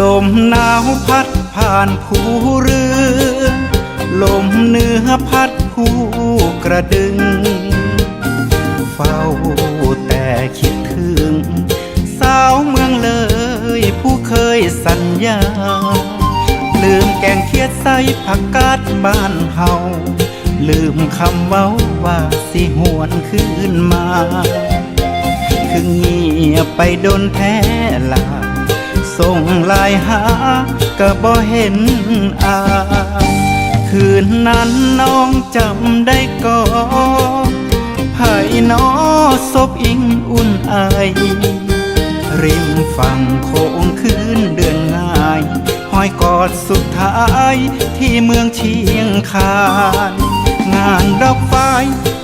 ลมหนาวพัดผ่านภูเรือ ลมเหนือพัดผู้กระดึง เฝ้าแต่คิดถึง สาวเมืองเลยผู้เคยสัญญา ลืมแกงเคียดใส่ผักกาดบ้านเฮาลืมคำเว้าว่าสิหวนคืนมา คือเงียบไปโดนแท้ลา ส่งไลายหาก็บ่เห็นอาคืนนั้นน้องจำได้ก่อนไผ่นอศพอิงอุ่นไอริมฝั่งโค้งคืนเดือนง่ายห้อยกอดสุดท้ายที่เมืองเชียงคานงานดอกไฟ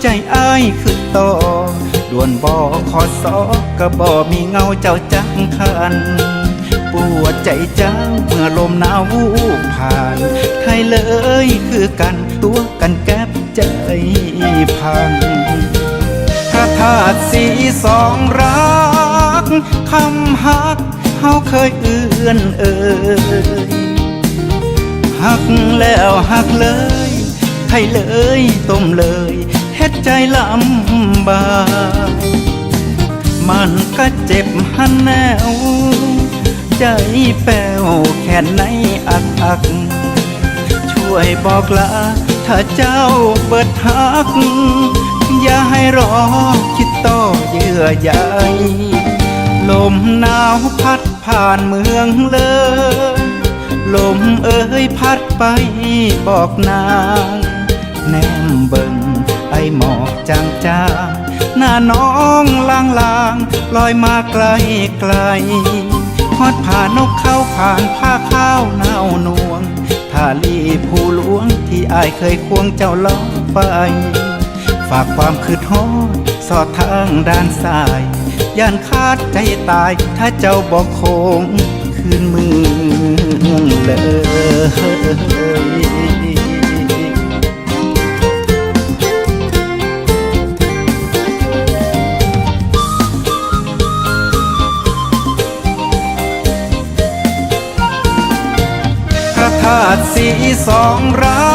ใจอ้ายคือต่อด่วนบ่อขอสอก็บ่มีเงาเจ้าจังคัน ปวดใจจัง เมื่อลมหนาววูบผ่าน ไทยเลยคือกันตัวกันแก็บใจพังพระธาตุสีสองรักคำฮักเฮาเคยเอื้อนเอ่ยหักแล้วหักเลย ไทยเลยต้มเลยเฮ็ดใจลำบากมันก็เจ็บหันแนว ใจแป้วแค่ไหนอักอัก ช่วยบอกลาถ้าเจ้าเบิดหัก อย่าให้รอคิดต่อเยื่อใยลมหนาวพัดผ่านเมืองเลย ลมเอ่ยพัดไปบอกนาง แนมเบิ่งไอหมอกจางจางหน้าน้องลางลางลอยมาไกลไกล ฮอดผ่านนกเข้าผ่านผ้าข้าวเน่านวงทาลีผู้หลวงที่อายเคยควงเจ้าล้อไป ฝากความคืดฮอด สอดทางด้านซ้ายย่านคาดใจตาย ถ้าเจ้าบอกคงคืนเมืองเลยาตุสีสองรั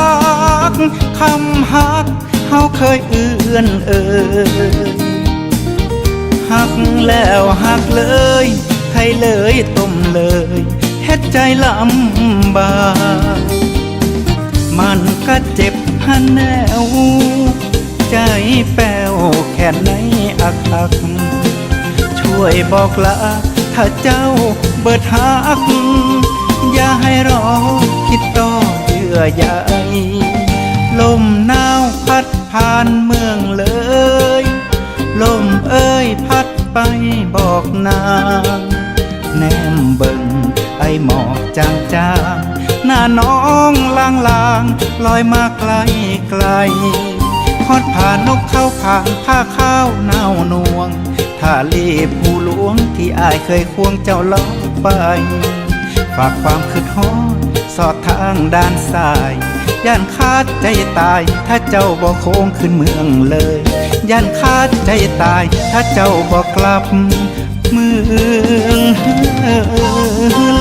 กคำฮักเฮาเคยเอื้อนเอ่ยหักแล้วหักเลย ไทยเลยต้มเลยเฮ็ดใจลำบากมันก็เจ็บหันแนว ใจแป้วแค่ไหนอักอัก ช่วยบอกลาถ้าเจ้าเบิดหัก อย่าให้รอ คิดต่อเยื่อใยลมหนาวพัดผ่านเมืองเลย ลมเอ้ยพัดไปบอกนางแนมเบิ่งไอหมอกจางจางหน้าน้องลางลางลอยมาไกลไกลฮอดผ่านนกเข้าผ่านผ้าข้าวเน่านวง ถ้าลีบผู้หลวงที่อายเคยควงเจ้าล้อไป ฝากความคืดฮอด สอดทางด้านซ้าย ย่านคาดใจตาย ถ้าเจ้าบ่โค้งขึ้นเมืองเลย ย่านคาดใจตาย ถ้าเจ้าบ่กลับเมือง